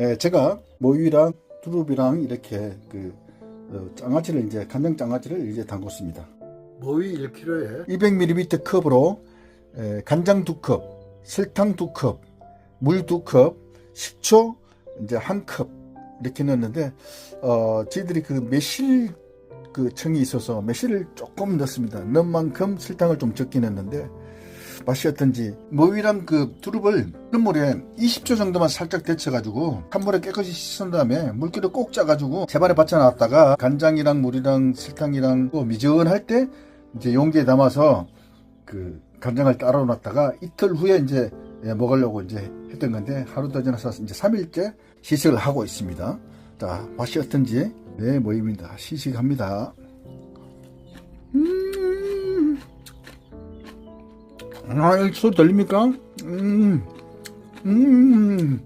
예, 제가 모유랑 두릅이랑 이렇게 그 어, 장아찌를 이제 간장 장아찌를 이제 담궜습니다. 모이 1kg에 200ml 컵으로 에, 간장 두 컵, 설탕 두 컵, 물두 컵, 식초 이제 한컵 이렇게 넣었는데 어 저희들이 그 매실 그 청이 있어서 매실을 조금 넣습니다. 넣은 만큼 설탕을 좀 적게 넣었는데 맛이 어떤지 모이랑 그 두릅을 물에 20초 정도만 살짝 데쳐가지고 찬물에 깨끗이 씻은 다음에 물기를 꼭 짜가지고 재반에 받쳐놨다가 간장이랑 물이랑 설탕이랑 또 미지근할 때 이제 용기에 담아서 그 간장을 따로 놨다가 이틀 후에 이제 예, 먹으려고 이제 했던 건데 하루 더 지나서 이제 3일째 시식을 하고 있습니다. 자 맛이 어떤지 네 모입니다. 시식합니다. 아, 이 소리 들립니까? 음, 음,